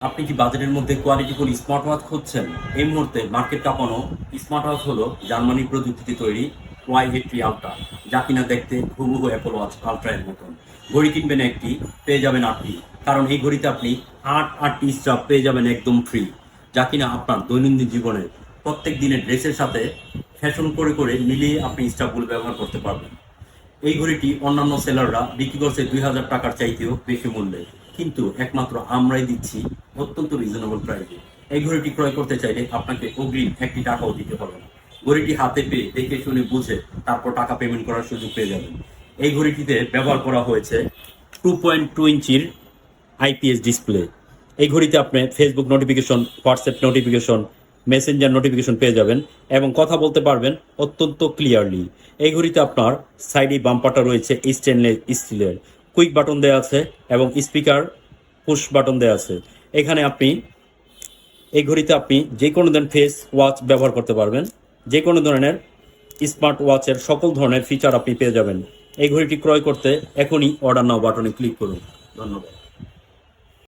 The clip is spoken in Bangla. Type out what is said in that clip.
আপনি কি বাজেটের মধ্যে কোয়ালিটি কোয়ালিটিফুল স্মার্ট ওয়াচ খুঁজছেন? এই মুহূর্তে মার্কেট কাঁপানো স্মার্ট ওয়াচ হলো জার্মানি প্রযুক্তিতে তৈরি ওয়াই এইটটি আলট্রা যা কিনা দেখতে হুবহু অ্যাপল ওয়াচ আলট্রা এর মতন। ঘড়ি কিনবেন একটি, পেয়ে যাবেন আটটি কারণ এই ঘড়িতে আপনি আট আটটি স্টাফ পেয়ে যাবেন একদম ফ্রি যা কিনা আপনার দৈনন্দিন জীবনে প্রত্যেক দিনের ড্রেসের সাথে ফ্যাশন করে করে মিলিয়ে আপনি স্টাফগুলো ব্যবহার করতে পারবেন। এই ঘড়িটি অন্যান্য সেলাররা বিক্রি করছে দুই হাজার টাকার চাইতেও বেশি মূল্যে। কিন্তু একমাত্র আমরাই দিচ্ছি অত্যন্ত রিজনেবল প্রাইসে এই ঘড়িটি ক্রয় করতে চাইলে আপনাকে অগ্রিম একটি টাকাও দিতে হবে না। ঘড়িটি হাতে পেয়ে দেখে শুনে বুঝে তারপর টাকা পেমেন্ট করার সুযোগ পেয়ে যাবেন। এই ঘড়িটিতে ব্যবহার করা হয়েছে টু পয়েন্ট টু ইঞ্চির আইপিএস ডিসপ্লে এই ঘড়িতে আপনি Facebook notification WhatsApp notification messenger notification পেয়ে যাবেন এবং কথা বলতে পারবেন অত্যন্ত ক্লিয়ারলি এই ঘড়িতে আপনার সাইডে বাম্পারটা রয়েছে স্টেনলেস স্টিলের কুইক বাটন দেওয়া আছে এবং স্পিকার পুশ বাটন দেওয়া আছে। এখানে আপনি এই ঘড়িতে আপনি যে কোনো ধরনের ফেস ওয়াচ ব্যবহার করতে পারবেন। যে কোনো ধরনের স্মার্ট ওয়াচের সকল ধরনের ফিচার আপনি পেয়ে যাবেন। এই ঘড়িটি ক্রয় করতে এখনই অর্ডার নাও বাটনে ক্লিক করুন। ধন্যবাদ।